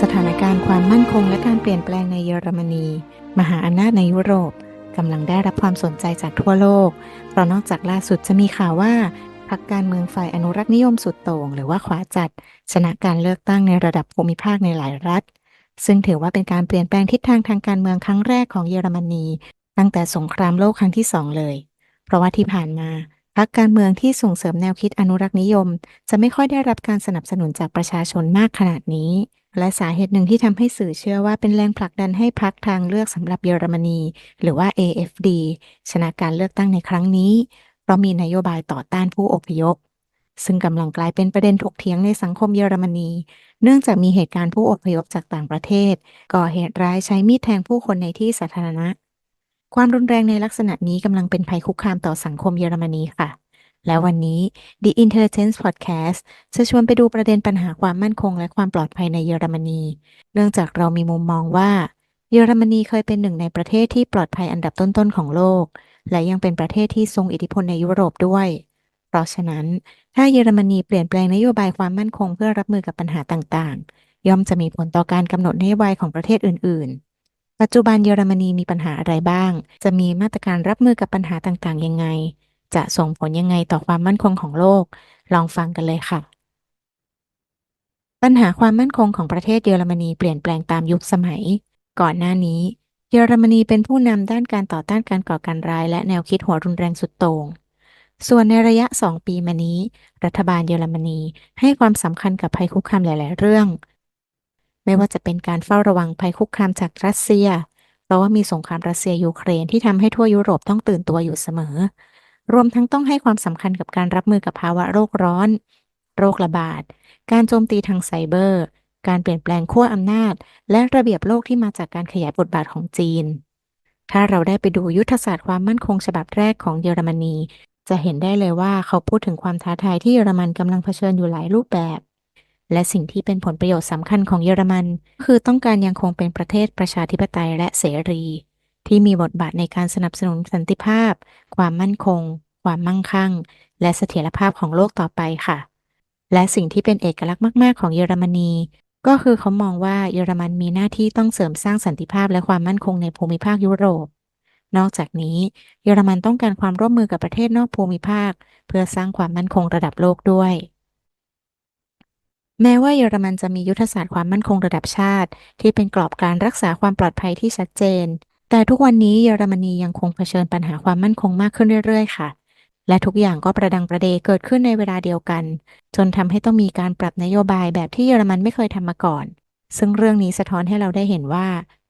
สถานการณ์ความมั่นคงและการเปลี่ยนแปลงในเยอรมนี มหาอำนาจในยุโรปกำลังได้รับความสนใจจากทั่วโลก เพราะนอกจากล่าสุดจะมีข่าวว่าพรรคการเมืองฝ่ายอนุรักษ์นิยมสุดโต่งหรือว่าขวาจัด ชนะการเลือกตั้งในระดับภูมิภาคในหลายรัฐ ซึ่งถือว่าเป็นการเปลี่ยนแปลงทิศทางทางการเมืองครั้งแรกของเยอรมนี ตั้งแต่สงครามโลกครั้งที่สองเลย เพราะว่าที่ผ่านมาพรรคการเมืองที่ส่งเสริมแนวคิดอนุรักษ์นิยม จะไม่ค่อยได้รับการสนับสนุนจากประชาชนมากขนาดนี้ และสาเหตุหนึ่งที่ทำให้สื่อเชื่อว่าเป็นแรงผลักดันให้พรรคทางเลือกสำหรับเยอรมนี หรือว่า AFD ชนะการเลือกตั้งในครั้งนี้ เพราะมีนโยบายต่อต้านผู้อพยพ ซึ่งกำลังกลายเป็นประเด็นถกเถียงในสังคมเยอรมนี เนื่องจากมีเหตุการณ์ผู้อพยพจากต่างประเทศ ก่อเหตุร้ายใช้มีดแทงผู้คนในที่สาธารณะ ความรุนแรงในลักษณะนี้กำลังเป็นภัยคุกคามต่อสังคมเยอรมนีค่ะ และวันนี้ The Intelligence Podcast จะชวนไปดูประเด็นปัญหาความมั่นคง และความปลอดภัยในเยอรมนี เนื่องจากเรามีมุมมองว่า เยอรมนีเคยเป็นหนึ่งในประเทศที่ปลอดภัยอันดับต้นๆของโลก และยังเป็นประเทศที่ทรงอิทธิพลในยุโรปด้วย เพราะฉะนั้น ถ้าเยอรมนีเปลี่ยนแปลงนโยบายความมั่นคงเพื่อรับมือกับปัญหาต่างๆ ย่อมจะมีผลต่อการกำหนดนโยบายของประเทศอื่น ๆปัจจุบันเยอรมนีมีปัญหาอะไรบ้าง จะมีมาตรการรับมือกับปัญหาต่างๆ ยังไง จะส่งผลยังไงต่อความมั่นคงของโลก ลองฟังกันเลยค่ะ ปัญหาความมั่นคงของประเทศเยอรมนีเปลี่ยนแปลงตามยุคสมัย ก่อนหน้านี้ เยอรมนีเป็นผู้นำด้านการต่อต้านการก่อการร้ายและแนวคิดหัวรุนแรงสุดโต่งส่วนในระยะ 2 ปีมานี้ รัฐบาลเยอรมนีให้ความสำคัญกับภัยคุกคามหลาย ๆ เรื่อง ไม่ว่าจะเป็นการเฝ้าระวังภัยคุกคามจากรัสเซีย เพราะว่ามีสงครามรัสเซียยูเครนที่ทำให้ทั่วยุโรปต้องตื่นตัวอยู่เสมอ รวมทั้งต้องให้ความสำคัญกับการรับมือกับภาวะโรคร้อน โรคระบาด การโจมตีทางไซเบอร์ การเปลี่ยนแปลงขั้วอำนาจ และระเบียบโลกที่มาจากการขยายบทบาทของจีน ถ้าเราได้ไปดูยุทธศาสตร์ความมั่นคงฉบับแรกของเยอรมนี จะเห็นได้เลยว่าเขาพูดถึงความท้าทายที่เยอรมันกำลังเผชิญอยู่หลายรูปแบบ และสิ่งที่เป็นผลประโยชน์สำคัญของเยอรมัน คือต้องการยังคงเป็นประเทศประชาธิปไตยและเสรี ที่มีบทบาทในการสนับสนุนสันติภาพ ความมั่นคง ความมั่งคั่ง และเสถียรภาพของโลกต่อไปค่ะ และสิ่งที่เป็นเอกลักษณ์มาก ๆ ของเยอรมนี ก็คือเขามองว่าเยอรมันมีหน้าที่ต้องเสริมสร้างสันติภาพและความมั่นคงในภูมิภาคยุโรป นอกจากนี้ เยอรมันต้องการความร่วมมือกับประเทศนอกภูมิภาค เพื่อสร้างความมั่นคงระดับโลกด้วยแม้ว่าเยอรมันจะมียุทธศาสตร์ความมั่นคงระดับชาติ ที่เป็นกรอบการรักษาความปลอดภัยที่ชัดเจน แต่ทุกวันนี้เยอรมนียังคงเผชิญปัญหาความมั่นคงมากขึ้นเรื่อยๆ ค่ะ และทุกอย่างก็ประดังประเดเกิดขึ้นในเวลาเดียวกัน จนทำให้ต้องมีการปรับนโยบายแบบที่เยอรมันไม่เคยทำมาก่อน ซึ่งเรื่องนี้สะท้อนให้เราได้เห็นว่า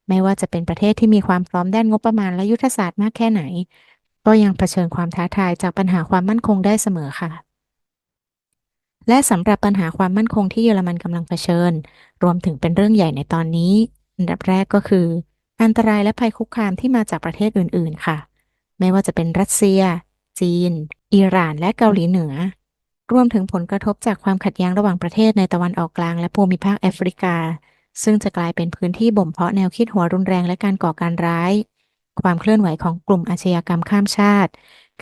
ไม่ว่าจะเป็นประเทศที่มีความพร้อมด้านงบประมาณและยุทธศาสตร์มากแค่ไหน ก็ยังเผชิญความท้าทายจากปัญหาความมั่นคงได้เสมอค่ะและสำหรับปัญหาความมั่นคงที่เยอรมันกำลังเผชิญ รวมถึงเป็นเรื่องใหญ่ในตอนนี้ อันดับแรกก็คือ อันตรายและภัยคุกคามที่มาจากประเทศอื่น ๆ ค่ะ ไม่ว่าจะเป็นรัสเซีย จีน อิหร่าน และเกาหลีเหนือ รวมถึงผลกระทบจากความขัดแย้งระหว่างประเทศในตะวันออกกลางและภูมิภาคแอฟริกา ซึ่งจะกลายเป็นพื้นที่บ่มเพาะแนวคิดหัวรุนแรงและการก่อการร้าย ความเคลื่อนไหวของกลุ่มอาชญากรรมข้ามชาติ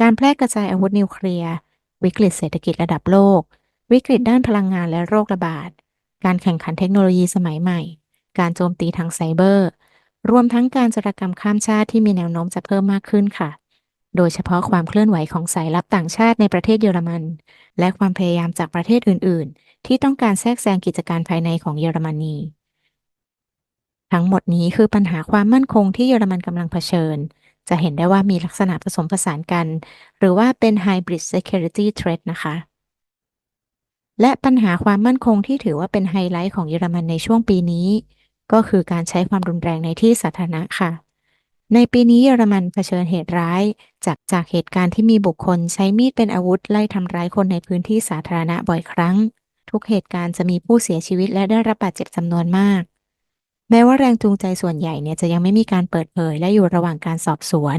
การแพร่กระจายอาวุธนิวเคลียร์ วิกฤตเศรษฐกิจระดับโลก วิกฤตด้านพลังงานและโรคระบาด การแข่งขันเทคโนโลยีสมัยใหม่ การโจมตีทางไซเบอร์ รวมทั้งการจารกรรมข้ามชาติที่มีแนวโน้มจะเพิ่มมากขึ้นค่ะ โดยเฉพาะความเคลื่อนไหวของสายลับต่างชาติในประเทศเยอรมัน และความพยายามจากประเทศอื่น ๆ ที่ต้องการแทรกแซงกิจการภายในของเยอรมนี ทั้งหมดนี้คือปัญหาความมั่นคงที่เยอรมันกำลังเผชิญ จะเห็นได้ว่ามีลักษณะผสมผสานกัน หรือว่าเป็น hybrid security threat นะคะและปัญหาความมั่นคงที่ถือว่าเป็นไฮไลท์ของเยอรมันในช่วงปีนี้ ก็คือการใช้ความรุนแรงในที่สาธารณะค่ะ ในปีนี้เยอรมันเผชิญเหตุร้าย จากจากเหตุการณ์ที่มีบุคคลใช้มีดเป็นอาวุธไล่ทำร้ายคนในพื้นที่สาธารณะบ่อยครั้ง ทุกเหตุการณ์จะมีผู้เสียชีวิตและได้รับบาดเจ็บจำนวนมาก แม้ว่าแรงจูงใจส่วนใหญ่เนี่ยจะยังไม่มีการเปิดเผยและอยู่ระหว่างการสอบสวน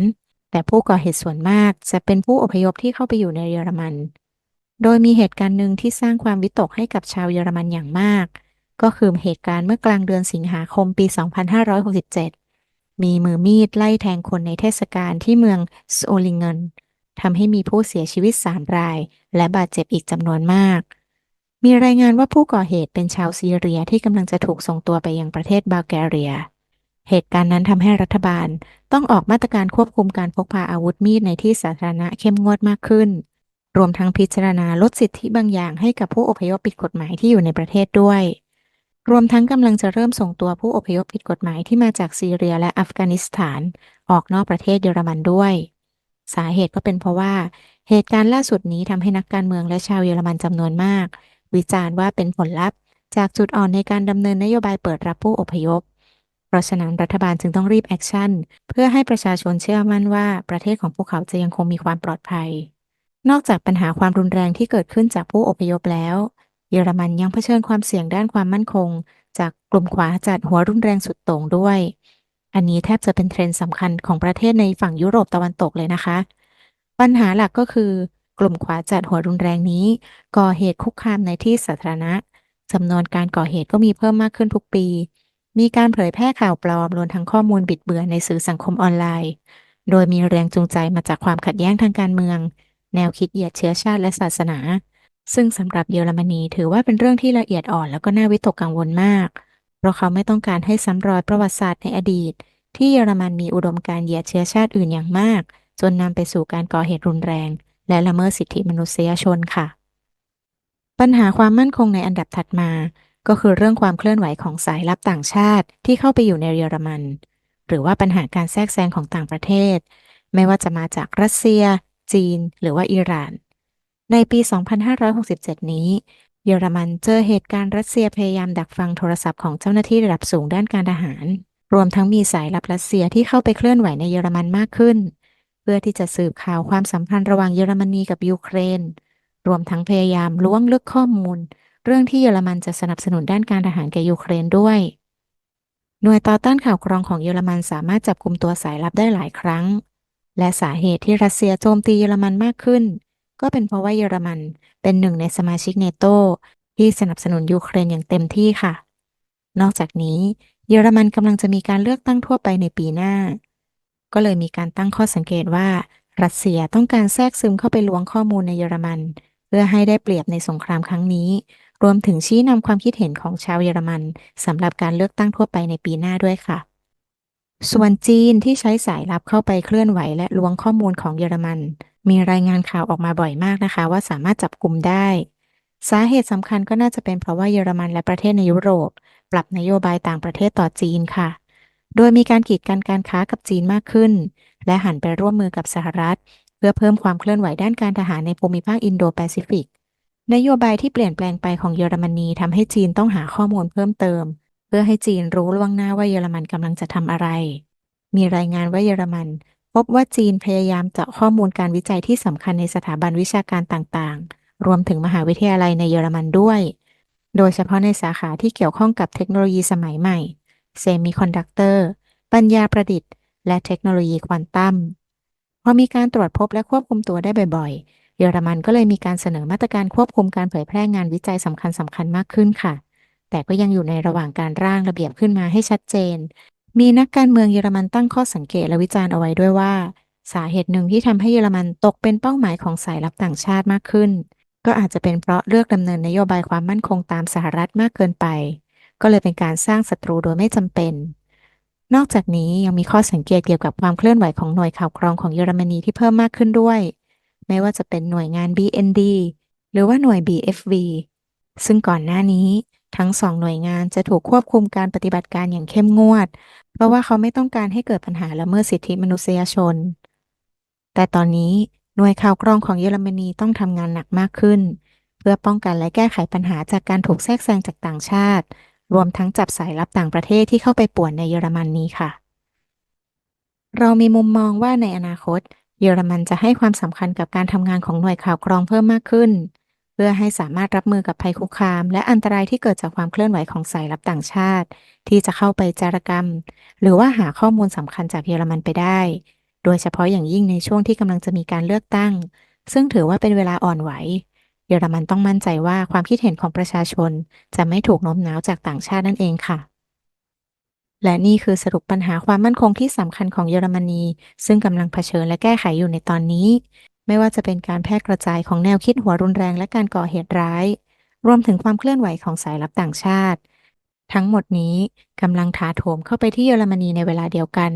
แต่ผู้ก่อเหตุส่วนมากจะเป็นผู้อพยพที่เข้าไปอยู่ในเยอรมัน โดยมีเหตุการณ์หนึ่งที่สร้างความวิตกให้กับชาวเยอรมันอย่างมาก ก็คือเหตุการณ์เมื่อกลางเดือนสิงหาคมปี 2567 มีมือมีดไล่แทงคนในเทศกาลที่เมืองสโอลิงเกนทำให้มีผู้เสียชีวิต 3 ราย และบาดเจ็บอีกจำนวนมาก มีรายงานว่าผู้ก่อเหตุเป็นชาวซีเรียที่กำลังจะถูกส่งตัวไปยังประเทศบัลแกเรีย เหตุการณ์นั้นทำให้รัฐบาลต้องออกมาตรการควบคุมการพกพาอาวุธมีดในที่สาธารณะเข้มงวดมากขึ้น รวมทั้งพิจารณาลดสิทธิบางอย่างให้กับผู้อพยพผิดกฎหมายที่อยู่ในประเทศด้วย รวมทั้งกำลังจะเริ่มส่งตัวผู้อพยพผิดกฎหมายที่มาจากซีเรียและอัฟกานิสถานออกนอกประเทศเยอรมันด้วย สาเหตุก็เป็นเพราะว่า เหตุการณ์ล่าสุดนี้ทำให้นักการเมืองและชาวเยอรมันจำนวนมาก วิจารณ์ว่าเป็นผลลัพธ์ จากจุดอ่อนในการดำเนินนโยบายเปิดรับผู้อพยพ เพราะฉะนั้นรัฐบาลจึงต้องรีบแอคชั่น เพื่อให้ประชาชนเชื่อมั่นว่าประเทศของพวกเขาจะยังคงมีความปลอดภัย นอกจากปัญหาความรุนแรงที่เกิดขึ้นจากผู้อพยพแล้ว เยอรมันยังเผชิญความเสี่ยงด้านความมั่นคง จากกลุ่มขวาจัดหัวรุนแรงสุดโต่งด้วย อันนี้แทบจะเป็นเทรนด์สำคัญของประเทศในฝั่งยุโรปตะวันตกเลยนะคะ ปัญหาหลักก็คือกลุ่มขวาจัดหัวรุนแรงนี้ ก่อเหตุคุกคามในที่สาธารณะจำนวนการก่อเหตุก็มีเพิ่มมากขึ้นทุกปี มีการเผยแพร่ข่าวปลอมรวมทั้งข้อมูลบิดเบือนในสื่อสังคมออนไลน์ โดยมีแรงจูงใจมาจากความขัดแย้งทางการเมือง แนวคิดเหยียดเชื้อชาติและศาสนา ซึ่งสำหรับเยอรมนีถือว่าเป็นเรื่องที่ละเอียดอ่อนแล้วก็น่าวิตกกังวลมาก เพราะเขาไม่ต้องการให้ซ้ำรอยประวัติศาสตร์ในอดีต ที่เยอรมันมีอุดมการณ์เหยียดเชื้อชาติอื่นอย่างมาก จนนำไปสู่การก่อเหตุรุนแรง และละเมิดสิทธิมนุษยชนค่ะ ปัญหาความมั่นคงในอันดับถัดมา ก็คือเรื่องความเคลื่อนไหวของสายลับต่างชาติที่เข้าไปอยู่ในเยอรมัน หรือว่าปัญหาการแทรกแซงของต่างประเทศ ไม่ว่าจะมาจากรัสเซีย จีน หรือว่าอิหร่าน ในปี 2567 นี้ เยอรมันเจอเหตุการณ์รัสเซียพยายามดักฟังโทรศัพท์ของเจ้าหน้าที่ระดับสูงด้านการทหาร รวมทั้งมีสายลับรัสเซียที่เข้าไปเคลื่อนไหวในเยอรมันมากขึ้น เพื่อที่จะสืบข่าวความสัมพันธ์ระหว่างเยอรมนีกับยูเครน รวมทั้งพยายามล้วงลึกข้อมูล เรื่องที่เยอรมันจะสนับสนุนด้านการทหารแก่ยูเครนด้วยหน่วยต่อต้านข่าวกรองของเยอรมันสามารถจับกลุ่มตัวสายลับได้หลายครั้ง และสาเหตุที่รัสเซียโจมตีเยอรมันมากขึ้น ก็เป็นเพราะว่าเยอรมันเป็นหนึ่งในสมาชิกเนโตที่สนับสนุนยูเครนอย่างเต็มที่ค่ะ นอกจากนี้ เยอรมันกำลังจะมีการเลือกตั้งทั่วไปในปีหน้า ก็เลยมีการตั้งข้อสังเกตว่า รัสเซียต้องการแทรกซึมเข้าไปล้วงข้อมูลในเยอรมัน เพื่อให้ได้เปรียบในสงครามครั้งนี้ รวมถึงชี้นำความคิดเห็นของชาวเยอรมันสำหรับการเลือกตั้งทั่วไปในปีหน้าด้วยค่ะ ส่วนจีนที่ใช้สายลับเข้าไปเคลื่อนไหวและล้วงข้อมูลของเยอรมัน มีรายงานข่าวออกมาบ่อยมากนะคะ ว่าสามารถจับกลุ่มได้ สาเหตุสำคัญก็น่าจะเป็นเพราะว่าเยอรมันและประเทศในยุโรป ปรับนโยบายต่างประเทศต่อจีนค่ะ โดยมีการกีดกันการค้ากับจีนมากขึ้น และหันไปร่วมมือกับสหรัฐ เพื่อเพิ่มความเคลื่อนไหวด้านการทหารในภูมิภาคอินโดแปซิฟิกนโยบายที่เปลี่ยนแปลงไปของเยอรมนีทำให้จีนต้องหาข้อมูลเพิ่มเติมเพื่อให้จีนรู้ล่วงหน้าว่าเยอรมันกำลังจะทำอะไร มีรายงานว่าเยอรมัน พบว่าจีนพยายามเจาะข้อมูลการวิจัยที่สำคัญในสถาบันวิชาการต่างๆ รวมถึงมหาวิทยาลัยในเยอรมันด้วย โดยเฉพาะในสาขาที่เกี่ยวข้องกับเทคโนโลยีสมัยใหม่เซมิคอนดักเตอร์ปัญญาประดิษฐ์ และเทคโนโลยีควอนตัมพอมีการตรวจพบและควบคุมตัวได้บ่อยๆ เยอรมันก็เลยมีการเสนอมาตรการควบคุมการเผยแพร่งานวิจัยสำคัญสำคัญมากขึ้นค่ะ แต่ก็ยังอยู่ในระหว่างการร่างระเบียบขึ้นมาให้ชัดเจน มีนักการเมืองเยอรมันตั้งข้อสังเกตและวิจารณ์เอาไว้ด้วยว่า สาเหตุหนึ่งที่ทำให้เยอรมันตกเป็นเป้าหมายของสายลับต่างชาติมากขึ้น ก็อาจจะเป็นเพราะเลือกดำเนินนโยบายความมั่นคงตามสหรัฐมากเกินไป ก็เลยเป็นการสร้างศัตรูโดยไม่จำเป็น นอกจากนี้ยังมีข้อสังเกตเกี่ยวกับความเคลื่อนไหวของหน่วยข่าวกรองของเยอรมนีที่เพิ่มมากขึ้นด้วย ไม่ว่าจะเป็นหน่วยงาน BND หรือว่าหน่วย BFV ซึ่งก่อนหน้านี้ ทั้งสองหน่วยงานจะถูกควบคุมการปฏิบัติการอย่างเข้มงวด เพราะว่าเขาไม่ต้องการให้เกิดปัญหาละเมิดสิทธิมนุษยชน แต่ตอนนี้หน่วยข่าวกรองของเยอรมนีต้องทำงานหนักมากขึ้น เพื่อป้องกันและแก้ไขปัญหาจากการถูกแทรกแซงจากต่างชาติ รวมทั้งจับสายลับต่างประเทศที่เข้าไปป่วนในเยอรมนนี้ค่ะ เรามีมุมมองว่าในอนาคต เยอรมันจะให้ความสำคัญกับการทำงานของหน่วยข่าวกรองเพิ่มมากขึ้น เพื่อให้สามารถรับมือกับภัยคุกคาม และอันตรายที่เกิดจากความเคลื่อนไหวของสายลับต่างชาติ ที่จะเข้าไปจารกรรม หรือว่าหาข้อมูลสำคัญจากเยอรมันไปได้ โดยเฉพาะอย่างยิ่งในช่วงที่กำลังจะมีการเลือกตั้ง ซึ่งถือว่าเป็นเวลาอ่อนไหว เยอรมันต้องมั่นใจว่าความคิดเห็นของประชาชน จะไม่ถูกโน้มน้าวจากต่างชาตินั่นเองค่ะ และนี่คือสรุปปัญหาความมั่นคงที่สำคัญของเยอรมนี ซึ่งกำลังเผชิญและแก้ไขอยู่ในตอนนี้ ไม่ว่าจะเป็นการแพร่กระจายของแนวคิดหัวรุนแรงและการก่อเหตุร้าย รวมถึงความเคลื่อนไหวของสายลับต่างชาติ ทั้งหมดนี้กำลังถาโถมเข้าไปที่เยอรมนีในเวลาเดียวกัน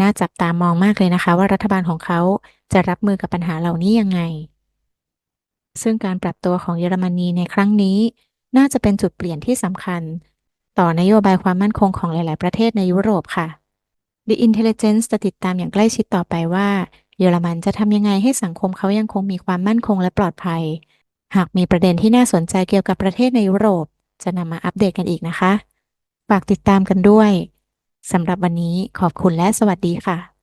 น่าจับตามองมากเลยนะคะ ว่ารัฐบาลของเขาจะรับมือกับปัญหาเหล่านี้ยังไง ซึ่งการปรับตัวของเยอรมนีในครั้งนี้ น่าจะเป็นจุดเปลี่ยนที่สำคัญ ต่อนโยบายความมั่นคงของหลาย ๆ ประเทศในยุโรปค่ะ The Intelligence จะติดตามอย่างใกล้ชิดต่อไปว่า เยอรมันจะทำยังไงให้สังคมเขายังคงมีความมั่นคงและปลอดภัย หากมีประเด็นที่น่าสนใจเกี่ยวกับประเทศในยุโรป จะนำมาอัปเดตกันอีกนะคะ ฝากติดตามกันด้วยสำหรับวันนี้ขอบคุณและสวัสดีค่ะ